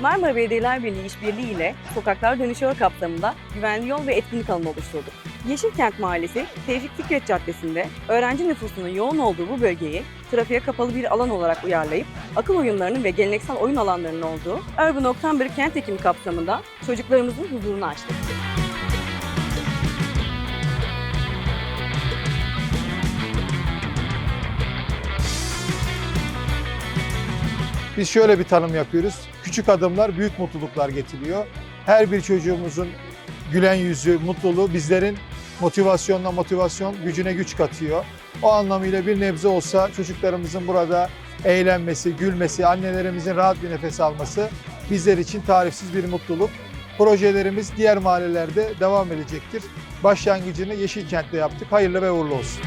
Marmara Belediyeler Birliği işbirliği ile Sokaklar Dönüşüyor kapsamında güvenli yol ve etkinlik alanı oluşturduk. Yeşilkent Mahallesi, Tevfik Fikret Caddesi'nde öğrenci nüfusunun yoğun olduğu bu bölgeyi trafiğe kapalı bir alan olarak uyarlayıp akıl oyunlarının ve geleneksel oyun alanlarının olduğu Urban Oktober kent ekimi kapsamında çocuklarımızın huzurunu açtık. Biz şöyle bir tanım yapıyoruz. Küçük adımlar büyük mutluluklar getiriyor. Her bir çocuğumuzun gülen yüzü, mutluluğu bizlerin motivasyonla motivasyon, gücüne güç katıyor. O anlamıyla bir nebze olsa çocuklarımızın burada eğlenmesi, gülmesi, annelerimizin rahat bir nefes alması bizler için tarifsiz bir mutluluk. Projelerimiz diğer mahallelerde devam edecektir. Başlangıcını Yeşilkent'te yaptık. Hayırlı ve uğurlu olsun.